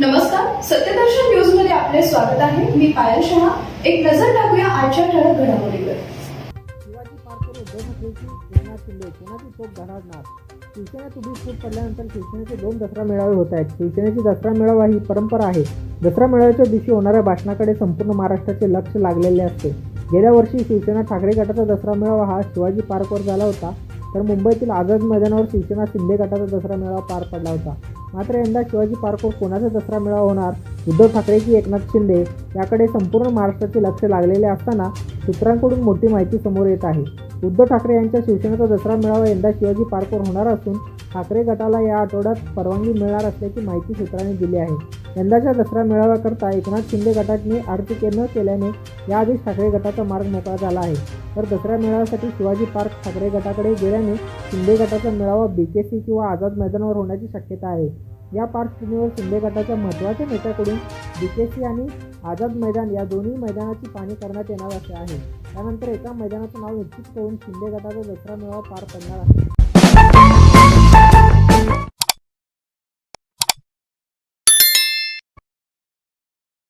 नमस्कार सत्यदर्शन न्यूजमध्ये आपले स्वागत आहे. मी पायल शहा. एक नजर टाकूया आजच्या ठळक घडामोडीवर. शिवाजी पार्कवर उद्धव ठाकरेची शिंदे. चोख शिवसेनेत उभी फूट पडल्यानंतर शिवसेनेचे दोन दसरा मेळावे होत आहेत. शिवसेनेची दसरा मेळावा ही परंपरा आहे. दसरा मेळाव्याच्या दिवशी होणाऱ्या भाषणाकडे संपूर्ण महाराष्ट्राचे लक्ष लागलेले असते. गेल्या वर्षी शिवसेना ठाकरे गटाचा दसरा मेळावा हा शिवाजी पार्कवर झाला होता. तर मुंबईतील आझाद मैदानावर शिवसेना शिंदे गटाचा दसरा मेळावा पार पडला होता. मात्र यंदा शिवाजी पार्कवर कोणाचा दसरा मेळावा होणार. उद्धव ठाकरे की एकनाथ शिंदे याकडे संपूर्ण महाराष्ट्राचे लक्ष लागलेले असताना सूत्रांकडून मोठी माहिती समोर येत आहे. उद्धव ठाकरे यांच्या शिवसेनेचा दसरा मेळावा यंदा शिवाजी पार्कवर होणार असून ठाकरे गटाला या आठवड्यात परवानगी मिळणार असल्याची माहिती सूत्रांनी दिली आहे. यंदाच्या दसरा मेळाव्याकरता एकनाथ शिंदे गटाने आर्थिक न केल्याने याआधीच ठाकरे गटाचा मार्ग मोकळा झाला आहे. तर दसऱ्या मेळाव्यासाठी शिवाजी पार्क ठाकरे गटाकडे गेल्याने शिंदे गटाचा मेळावा बी के सी किंवा आझाद मैदानावर होण्याची शक्यता आहे. या पार्श्वभूमीवर शिंदे गटाच्या महत्त्वाच्या नेत्याकडून बी के सी आणि आझाद मैदान या दोन्ही मैदानाची पाहणी करण्यात येणार असे आहे. त्यानंतर एका मैदानाचं नाव निश्चित करून शिंदे गटाचा दसरा मेळावा पार पडणार आहे.